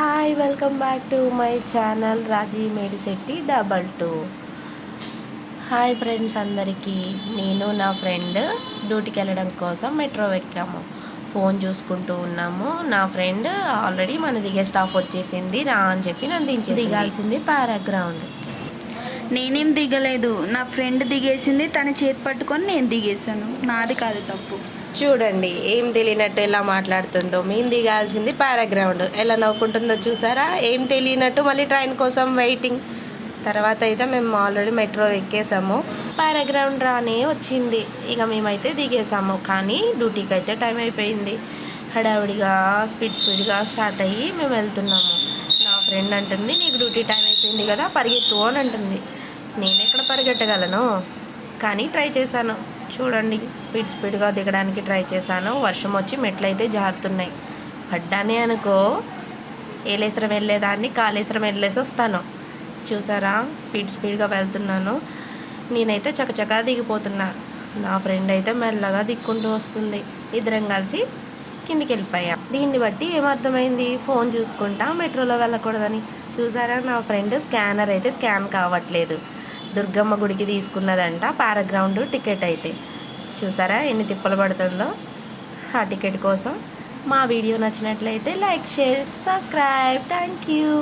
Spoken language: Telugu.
Hi welcome back to my channel Raji Medisetti double two hi friends అందరికీ. నేను నా ఫ్రెండ్ డ్యూటీకి వెళ్ళడం కోసం మెట్రో ఎక్కాము. ఫోన్ చూసుకుంటూ ఉన్నాము. నా ఫ్రెండ్ ఆల్రెడీ మన దిగే స్టాఫ్ వచ్చేసింది. రా అని చెప్పి నన్ను దించి దిగాల్సింది పారాగ్రౌండ్ నేనేం దిగలేదు. నా ఫ్రెండ్ దిగేసింది. తన చేతి పట్టుకొని నేను దిగేసాను నాది కాదు తప్పు. చూడండి ఏం తెలియనట్టు ఎలా మాట్లాడుతుందో. మేము దిగాల్సింది పారాగ్రౌండ్. ఎలా నవ్వుకుంటుందో చూసారా? ఏం తెలియనట్టు మళ్ళీ ట్రైన్ కోసం వెయిటింగ్ తర్వాత అయితే మేము ఆల్రెడీ మెట్రో ఎక్కేసాము. పారాగ్రౌండ్ రానే వచ్చింది. ఇక మేమైతే దిగేసాము. కానీ డ్యూటీకి అయితే టైం అయిపోయింది. హడావిడిగా స్పీడ్ స్పీడ్గా స్టార్ట్ అయ్యి మేము వెళ్తున్నాము. నా ఫ్రెండ్ అంటుంది నీకు డ్యూటీ టైం అయిపోయింది కదా పరిగెత్తు అని అంటుంది. నేను ఎక్కడ పరిగెట్టగలను కానీ ట్రై చేశాను. చూడండి. స్పీడ్ స్పీడ్గా దిగడానికి ట్రై చేశాను. వర్షం వచ్చి మెట్లు అయితే జారుతున్నాయి. పడ్డానే అనుకో. ఏలేసరం వెళ్ళేదాన్ని కాళేశ్వరం వెళ్ళేసి వస్తాను. చూసారా? స్పీడ్ స్పీడ్గా వెళ్తున్నాను. నేనైతే చకచకా దిగిపోతున్నా. నా ఫ్రెండ్ అయితే మెల్లగా దిక్కుంటూ వస్తుంది. ఇద్దరం కలిసి కిందికి వెళ్ళిపోయాం. దీన్ని బట్టి ఏమర్థమైంది? ఫోన్ చూసుకుంటా మెట్రోలో వెళ్ళకూడదని. చూసారా? నా ఫ్రెండ్ స్కానర్ అయితే స్కాన్ కావట్లేదు. దుర్గమ్మ గుడికి తీసుకున్నదంట. పారాగ్రౌండ్ టికెట్ అయితే. చూసారా ఎన్ని తిప్పలు పడుతుందో? ఆ టికెట్ కోసం మా వీడియో నచ్చినట్లయితే like share subscribe. Thank you.